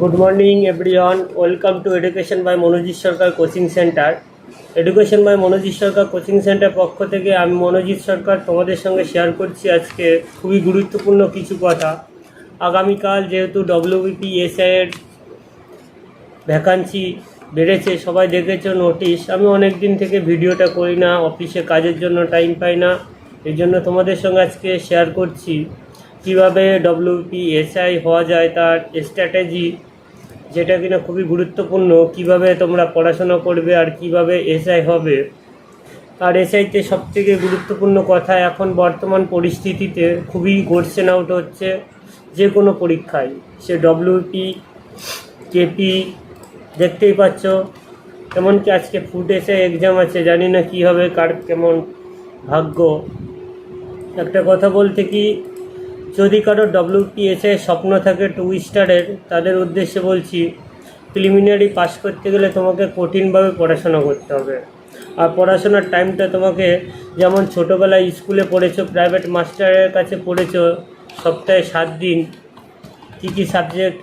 Good morning everyone welcome to education by Monojit Sarkar coaching centre education by Monojit Sarkar coaching centre পক্ষ থেকে আমি মনোজিৎ সরকার তোমাদের সঙ্গে share করছি আজকে খুবই গুরুত্বপূর্ণ কিছু কথা। আগামীকাল যেহেতু ডব্লিউবিপি এসআইয়ের ভ্যাকান্সি বেড়েছে, সবাই দেখেছ নোটিশ আমি অনেক দিন থেকে ভিডিওটা করি না অফিসে কাজের জন্য টাইম পাই না, এই জন্য তোমাদের সঙ্গে আজকে শেয়ার করছি। কীভাবে ডব্লিউপি এসআই হওয়া যায়, তার স্ট্র্যাটেজি যেটা কিনা খুবই গুরুত্বপূর্ণ, কীভাবে তোমরা পড়াশোনা করবে আর কীভাবে এসআই হবে। আর এসআইতে সবথেকে গুরুত্বপূর্ণ কথা এখন বর্তমান পরিস্থিতিতে খুবই কোশ্চেন আউট হচ্ছে যে কোনো পরীক্ষায়। সে ডব্লিউপি কেপি দেখতেই পাচ্ছ। এমনকি আজকে ফুড এসে এক্সাম আছে, জানি না কী হবে, কার কেমন ভাগ্য। একটা কথা বলতে কি যদি কারও ডব্লিউপিএসএ স্বপ্ন থাকে টু স্টারের তাদের উদ্দেশ্যে বলছি প্রিলিমিনারি পাস করতে গেলে তোমাকে কঠিনভাবে পড়াশোনা করতে হবে। আর পড়াশোনার টাইমটা তোমাকে যেমন ছোটোবেলায় স্কুলে পড়েছো প্রাইভেট মাস্টারের কাছে পড়েছো, সপ্তাহে সাত দিন, কী কী সাবজেক্ট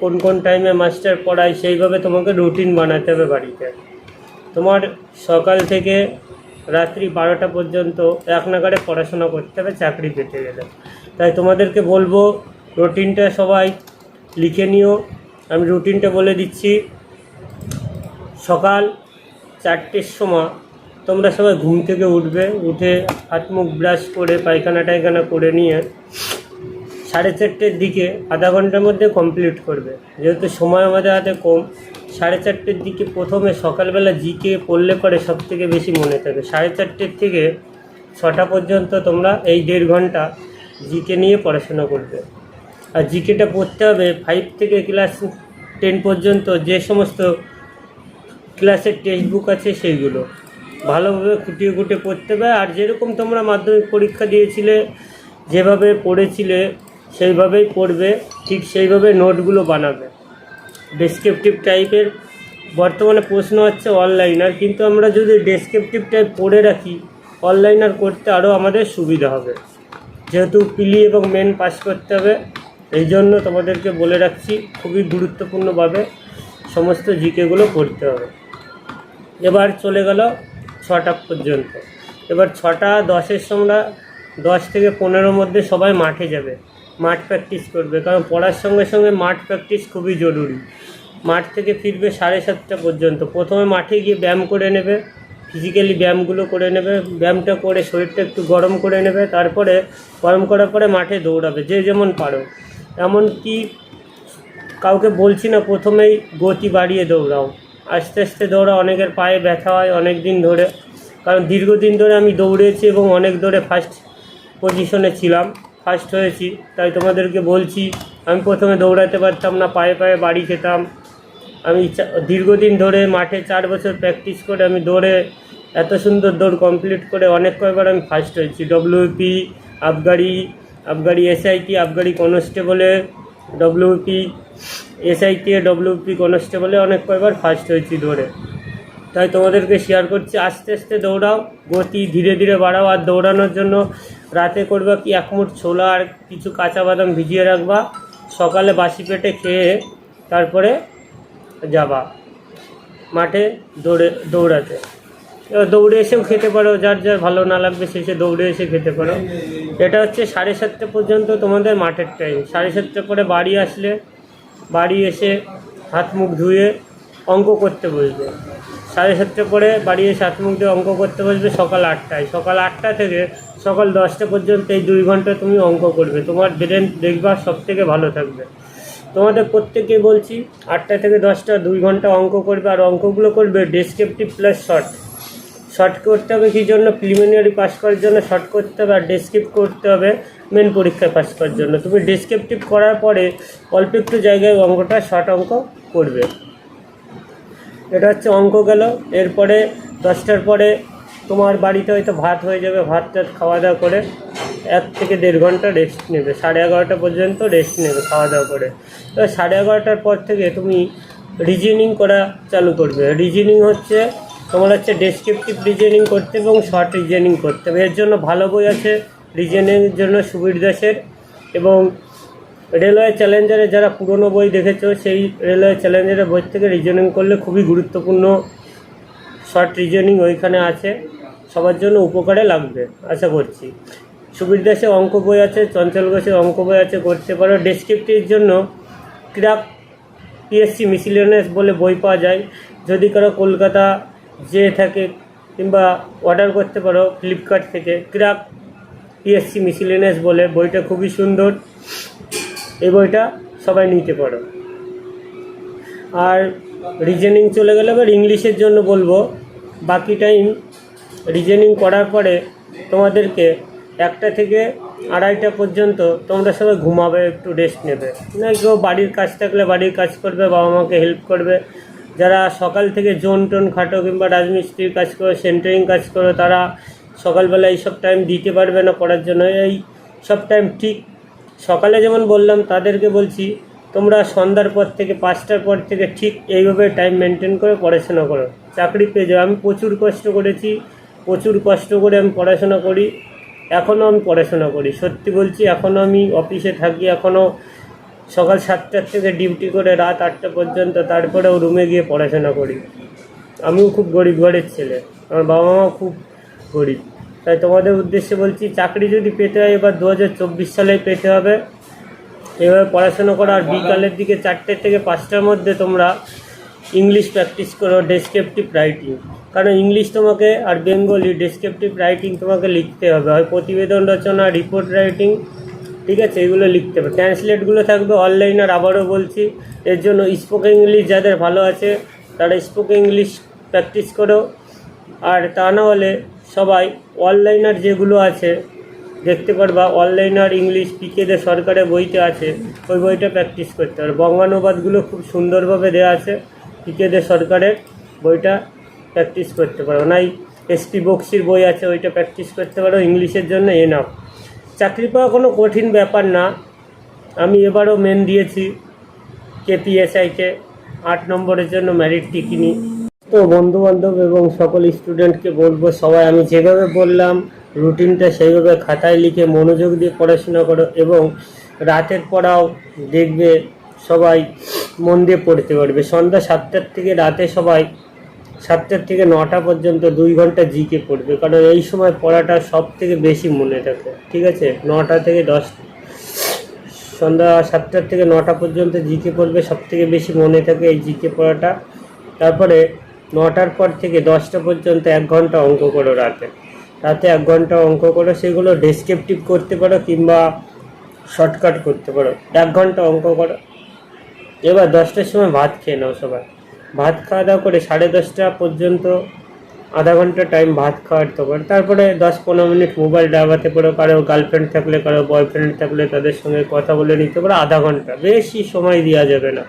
কোন কোন টাইমে মাস্টার পড়ায়, সেইভাবে তোমাকে রুটিন বানাতে হবে বাড়িতে। তোমার সকাল থেকে রাত্রি বারোটা পর্যন্ত এক নাগারে পড়াশোনা করতে হবে, চাকরি পেতে গেলে। তাই তোমাদেরকে বলব, রুটিনটা সবাই লিখে নিও। আমি রুটিনটা বলে দিচ্ছি। সকাল চারটের সময় তোমরা সবাই ঘুম থেকে উঠবে, উঠে হাত মুখ ব্রাশ করে, পায়খানা টায়খানা করে নিয়ে সাড়ে চারটের দিকে আধা ঘণ্টার মধ্যে কমপ্লিট করবে। যেহেতু সময় আমাদের হাতে কম, সাড়ে চারটের দিকে প্রথমে সকালবেলা জিকে পড়লে পরে সব থেকে বেশি মনে থাকে। সাড়ে চারটের থেকে ছটা পর্যন্ত তোমরা এই দেড় ঘণ্টা জিকে নিয়ে পড়াশোনা করবে। আর জিকেটা পড়তে হবে ফাইভ থেকে ক্লাস টেন পর্যন্ত যে সমস্ত ক্লাসের টেক্সট বুক আছে সেইগুলো। ভালোভাবে খুঁটিয়ে খুঁটে পড়তে হবে। আর যেরকম তোমরা মাধ্যমিক পরীক্ষা দিয়েছিলে, যেভাবে পড়েছিলে, সেইভাবেই পড়বে, ঠিক সেইভাবে নোটগুলো বানাবে। ডেসক্রিপটিভ টাইপের বর্তমানে প্রশ্ন হচ্ছে অনলাইনার কিন্তু আমরা যদি ডেসক্রিপটিভ টাইপ পড়ে রাখি অনলাইনার করতে আরও আমাদের সুবিধা হবে। যেহেতু পিলি এবং মেন পাস করতে হবে, এই জন্য তোমাদেরকে বলে রাখছি খুবই গুরুত্বপূর্ণভাবে সমস্ত জিকেগুলো পড়তে হবে। এবার চলে গেল ছটা পর্যন্ত। এবার ছটা দশের সময় দশ থেকে পনেরোর মধ্যে সবাই মাঠে যাবে, মাঠ প্র্যাকটিস করবে। কারণ পড়ার সঙ্গে সঙ্গে মাঠ প্র্যাকটিস খুবই জরুরি। মাঠ থেকে ফিরবে সাড়ে সাতটা পর্যন্ত। প্রথমে মাঠে গিয়ে ব্যায়াম করে নেবে ফিজিক্যালি ব্যায়ামগুলো করে নেবে, ব্যায়ামটা করে শরীরটা একটু গরম করে নেবে, তারপরে গরম করার পরে মাঠে দৌড়াবে, যে যেমন পারো। এমনকি কাউকে বলছি না, প্রথমেই গতি বাড়িয়ে দৌড়াও। আস্তে আস্তে দৌড়া অনেকের পায়ে ব্যথা হয় অনেক দিন ধরে। কারণ দীর্ঘদিন ধরে আমি দৌড়েছি এবং অনেক ধরে ফার্স্ট পজিশনে ছিলাম ফার্স্ট হয়েছি। তাই তোমাদেরকে বলছি, আমি প্রথমে দৌড়াতে পারতাম না, পায়ে পায়ে বাড়ি খেতাম আমি দীর্ঘদিন ধরে মাঠে চার বছর প্র্যাকটিস করে আমি দৌড়ে এত সুন্দর দৌড় কমপ্লিট করে অনেক কয়বার আমি ফার্স্ট হয়েছি। ডব্লিউপি আবগারি আবগারি এসআইটি আবগাড়ি কনস্টেবলে ডব্লিউপি এসআইটি ডব্লিউপি কনস্টেবলে অনেক কয়বার ফার্স্ট হয়েছি দৌড়ে। তাই তোমাদেরকে শেয়ার করছি, আস্তে আস্তে দৌড়াও, গতি ধীরে ধীরে বাড়াও আর দৌড়ানোর জন্য রাতে করবা কি এক মুঠ ছোলা আর কিছু কাঁচা বাদাম ভিজিয়ে রাখবা, সকালে বাসি পেটে খেয়ে তারপরে যাবা। মাঠে দৌড়ে, দৌড়াতে। এবার দৌড়ে এসেও খেতে পারো, যার যার ভালো না লাগবে শেষে দৌড়ে এসে খেতে পারো। এটা হচ্ছে সাড়ে সাতটা পর্যন্ত তোমাদের মাঠের টাইম সাড়ে সাতটা পরে বাড়ি আসলে, বাড়ি এসে হাত মুখ ধুয়ে অঙ্ক করতে বসবে। সাড়ে সাতটা পরে বাড়ি এসে হাত মুখ দিয়ে অঙ্ক করতে বসবে সকাল আটটায়। সকাল আটটা থেকে সকাল দশটা পর্যন্ত এই দুই ঘণ্টা তুমি অঙ্ক করবে। তোমার ব্রেন দেখবা সব থেকে ভালো থাকবে। তোমাদের প্রত্যেককে বলছি, আটটা থেকে দশটা, দুই ঘণ্টা অঙ্ক করবে, আর অঙ্কগুলো করবে ডেসক্রিপটিভ প্লাস শর্ট শর্ট করতে হবে কী জন্য? প্রিলিমিনারি পাস করার জন্য শর্ট করতে হবে, আর ডেসক্রিপ্ট করতে হবে মেন পরীক্ষায় পাস করার জন্য। তুমি ডেসক্রিপটিভ করার পরে অল্প একটু জায়গায় অঙ্কটা শর্ট অঙ্ক করবে। এটা হচ্ছে অঙ্ক গেল। এরপরে দশটার পরে তোমার বাড়িতে হয়তো ভাত হয়ে যাবে ভাত টাত খাওয়া দাওয়া করে এক থেকে দেড় ঘণ্টা রেস্ট নেবে, সাড়ে এগারোটা পর্যন্ত রেস্ট নেবে খাওয়া দাওয়া করে। তো সাড়ে এগারোটার পর থেকে তুমি রিজনিং করা চালু করবে। রিজনিং হচ্ছে তোমার হচ্ছে ডেসক্রিপটিভ রিজনিং করতে এবং শর্ট রিজনিং করতে এর জন্য ভালো বই আছে রিজনিংয়ের জন্য সুবীর দাসের এবং রেলওয়ে চ্যালেঞ্জারে যারা পুরনো বই দেখেছ, সেই রেলওয়ে চ্যালেঞ্জারের বই থেকে রিজনিং করলে খুবই গুরুত্বপূর্ণ শর্ট রিজনিং ওইখানে আছে। সবার জন্য উপকারে লাগবে, আশা করছি। সুবীর দাসে অঙ্ক বই আছে, চঞ্চল ঘোষের অঙ্ক বই আছে, করতে পারো। ডেসক্রিপটির জন্য ক্রাক পিএসসি মিসিলিয়ানাস বলে বই পাওয়া যায়। যদি কারও কলকাতা যেয়ে থাকে কিংবা অর্ডার করতে পারো ফ্লিপকার্ট থেকে ক্রাক পিএসসি মিসিলিয়ানাস বলে। বইটা খুবই সুন্দর। এই বইটা সবাই নিতে পারো। আর রিজনিং চলে গেলে এবার ইংলিশের জন্য বলব। বাকি টাইম রিজনিং করার পরে তোমাদেরকে একটা থেকে আড়াইটা পর্যন্ত তোমরা সবাই ঘুমাবে, একটু রেস্ট নেবে। না, কেউ বাড়ির কাজ থাকলে বাড়ির কাজ করবে, বাবা মাকে হেল্প করবে। যারা সকাল থেকে জোন টোন খাটো কিংবা রাজমিস্ত্রির কাজ করো সেন্টারিং কাজ করো, তারা সকালবেলা এইসব টাইম দিতে পারবে না পড়ার জন্য। এই সব টাইম ঠিক সকালে যেমন বললাম, তাদেরকে বলছি, তোমরা সন্ধ্যার পর থেকে, পাঁচটার পর থেকে ঠিক এইভাবে টাইম মেনটেন করে পড়াশোনা করো। চাকরি পেয়ে যাও। আমি প্রচুর কষ্ট করেছি, প্রচুর কষ্ট করে আমি পড়াশোনা করি। এখনও আমি পড়াশোনা করি। সত্যি বলছি, এখনও আমি অফিসে থাকি, এখনও সকাল সাতটার থেকে ডিউটি করে রাত আটটা পর্যন্ত তারপরেও রুমে গিয়ে পড়াশোনা করি। আমিও খুব গরিব ঘরের ছেলে, আমার বাবা মাও খুব গরিব। তাই তোমাদের উদ্দেশ্যে বলছি, চাকরি যদি পেতে হয়, এবার দু হাজার চব্বিশ সালে পেতে হবে। এভাবে পড়াশোনা করো, আর বিকালের দিকে চারটে থেকে পাঁচটার মধ্যে তোমরা ইংলিশ প্র্যাকটিস করো ডেসক্রিপটিভ রাইটিং। কারণ ইংলিশ তোমাকে আর বেঙ্গলি ডেসক্রিপটিভ রাইটিং তোমাকে লিখতে হবে। হয় প্রতিবেদন রচনা রিপোর্ট রাইটিং ঠিক আছে? এগুলো লিখতে হবে। ট্রান্সলেটগুলো থাকবে অনলাইন আর আবারও বলছি, এর জন্য স্পোকেন ইংলিশ যাদের ভালো আছে, তারা স্পোকেন ইংলিশ প্র্যাকটিস করো। আর তা না হলে সবাই অনলাইনার যেগুলো আছে, দেখতে পারবা অনলাইনার ইংলিশ পিকেদের সরকারের বইতে আছে, ওই বইটা প্র্যাকটিস করতে হবে। বঙ্গানুবাদগুলো খুব সুন্দরভাবে দেওয়া আছে পিকেদের সরকারের বইটা। প্র্যাকটিস করতে পারো। নাই এসপি বক্সির বই আছে, ওইটা প্র্যাকটিস করতে পারো, ইংলিশের জন্য এনাফ চাকরি পাওয়া কোনো কঠিন ব্যাপার না। আমি এবারও মেন দিয়েছি কেপিএসআইকে, আট নম্বরের জন্য ম্যারিট টিকিনি তো বন্ধু বান্ধব এবং সকল স্টুডেন্টকে বলব, সবাই আমি যেভাবে বললাম রুটিনটা সেইভাবে খাতায় লিখে মনোযোগ দিয়ে পড়াশোনা করো এবং রাতের পড়াও দেখবে, সবাই মন দিয়ে পড়তে পারবে। সন্ধ্যা সাতটার থেকে রাতে সবাই সাতটার থেকে নটা পর্যন্ত দুই ঘণ্টা জিকে পড়বে, কারণ এই সময় পড়াটা সব থেকে বেশি মনে থাকে, ঠিক আছে? নটা থেকে দশ, সন্ধ্যা সাতটার থেকে নটা পর্যন্ত জিকে পড়বে সব থেকে বেশি মনে থাকে এই জিকে পড়াটা। তারপরে নটার পর থেকে দশটা পর্যন্ত এক ঘণ্টা অঙ্ক করো রাতে। রাতে এক ঘণ্টা অঙ্ক করো, সেগুলো ডেসক্রিপটিভ করতে পারো কিংবা শর্টকাট করতে পারো। এক ঘণ্টা অঙ্ক করো। এবার দশটার সময় ভাত খেয়ে নাও সবাই। ভাত খাওয়া দাওয়া করে সাড়ে দশটা পর্যন্ত আধা ঘণ্টা টাইম ভাত খাওয়ার করে। তারপরে দশ পনেরো মিনিট মোবাইল ডাবাতে পারো কারও গার্লফ্রেন্ড থাকলে, কারও বয়ফ্রেন্ড থাকলে তাদের সঙ্গে কথা বলে নিতে পারো, আধা ঘণ্টা। বেশি সময় দেওয়া যাবে না।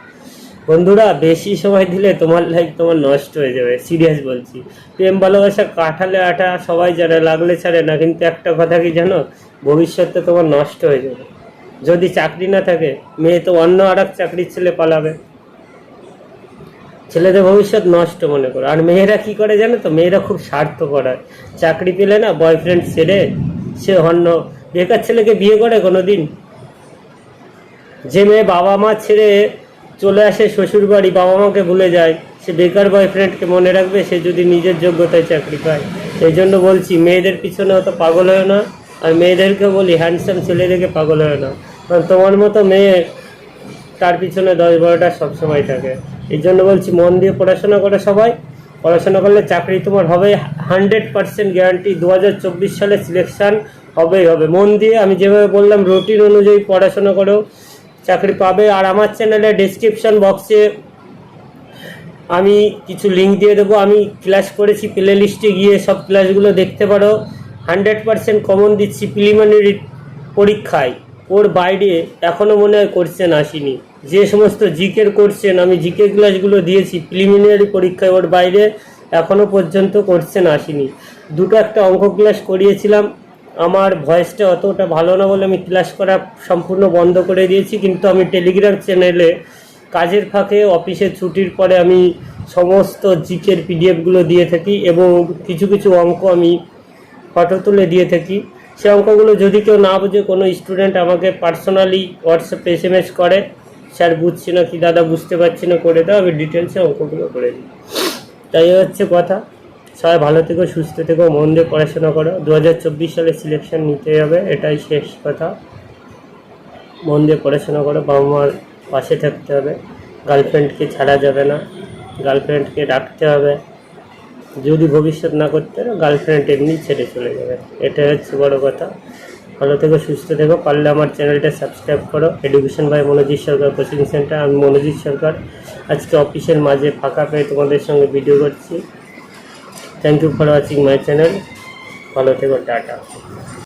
বন্ধুরা, বেশি সময় দিলে তোমার লাইফ তোমার নষ্ট হয়ে যাবে সিরিয়াস বলছি। প্রেম, ভালোবাসা কাঠালে আটা সবাই জানে, লাগলে ছাড়ে না, কিন্তু একটা কথা কি জানো? ভবিষ্যতে তোমার নষ্ট হয়ে যাবে। যদি চাকরি না থাকে, মেয়ে তো অন্য আর চাকরির ছেলে পালাবে। ছেলেদের ভবিষ্যৎ নষ্ট মনে করো। আর মেয়েরা কি করে জানো তো? মেয়েরা খুব স্বার্থ করায় চাকরি পেলে না বয়ফ্রেন্ড ছেড়ে সে অন্য বেকার ছেলেকে বিয়ে করে কোনো দিন যে মেয়ে বাবা মা ছেড়ে চলে আসে শ্বশুর বাড়ি বাবা মাকে ভুলে যায়, সে বেকার বয়ফ্রেন্ডকে মনে রাখবে, সে যদি নিজের যোগ্যতায় চাকরি পায়। এই জন্য বলছি, মেয়েদের পিছনে অত পাগল হয় না, আর মেয়েদেরকে বলি হ্যান্ডসাম ছেলে দেখে পাগল হয় না। কারণ তোমার মতো মেয়ে তার পিছনে দশ বারোটা সবসময় থাকে। এই জন্য বলছি, মন দিয়ে পড়াশোনা করে সবাই। পড়াশোনা করলে চাকরি তোমার হবে হান্ড্রেড পার্সেন্ট গ্যারান্টি দু হাজার চব্বিশ সালে সিলেকশান হবেই হবে। মন দিয়ে আমি যেভাবে বললাম রুটিন অনুযায়ী পড়াশোনা করো, চাকরি পাবে। আর আমার চ্যানেলে ডিসক্রিপশন বক্সে আমি কিছু লিঙ্ক দিয়ে দেবো। আমি ক্লাস করেছি প্লে লিস্টে গিয়ে সব ক্লাসগুলো দেখতে পারো। হান্ড্রেড পার্সেন্ট কমন দিচ্ছি প্রিলিমিনারি পরীক্ষায়। ওর বাইরে এখনও মনে হয় কোশ্চেন আসেনি। যে সমস্ত জিকের কোশ্চেন আমি জিকে ক্লাসগুলো দিয়েছি প্রিলিমিনারি পরীক্ষায় ওর বাইরে এখনও পর্যন্ত কোশ্চেন আসেনি। দুটো একটা অঙ্ক ক্লাস করিয়েছিলাম। আমার ভয়েসটা অতটা ভালো না বলে আমি ক্লাস করা সম্পূর্ণ বন্ধ করে দিয়েছি, কিন্তু আমি টেলিগ্রাম চ্যানেলে কাজের ফাঁকে অফিসের ছুটির পরে আমি সমস্ত জিকের পিডিএফগুলো দিয়ে থাকি এবং কিছু কিছু অঙ্ক আমি ফটো তুলে দিয়ে থাকি। সে অঙ্কগুলো যদি কেউ না বুঝে, কোনো স্টুডেন্ট আমাকে পার্সোনালি হোয়াটসঅ্যাপে এস করে। স্যার বুঝছে না কি দাদা বুঝতে পারছি না, করে দাও, আমি ডিটেলসে অঙ্কগুলো করে দিই। তাই হচ্ছে কথা, সবাই ভালো থেকো, সুস্থ থেকো, মন দিয়ে পড়াশোনা করো। দু হাজার চব্বিশ সালে সিলেকশন নিতে হবে, এটাই শেষ কথা। মন দিয়ে পড়াশোনা করো, বাবা মার পাশে থাকতে হবে। গার্লফ্রেন্ডকে ছাড়া যাবে না গার্লফ্রেন্ডকে রাখতে হবে। যদি ভবিষ্যৎ না করতে গার্লফ্রেন্ড এমনি ছেড়ে চলে যাবে। এটাই হচ্ছে বড় কথা। ভালো থেকো, সুস্থ থেকো। পারলে আমার চ্যানেলটা সাবস্ক্রাইব করো। Education by Monojit Sarkar coaching centre. আমি মনোজিৎ সরকার। আজকে অফিসের মাঝে ফাঁকা পেয়ে তোমাদের সঙ্গে ভিডিও করছি। Thank you for watching my channel ভালো থেকো, টাটা।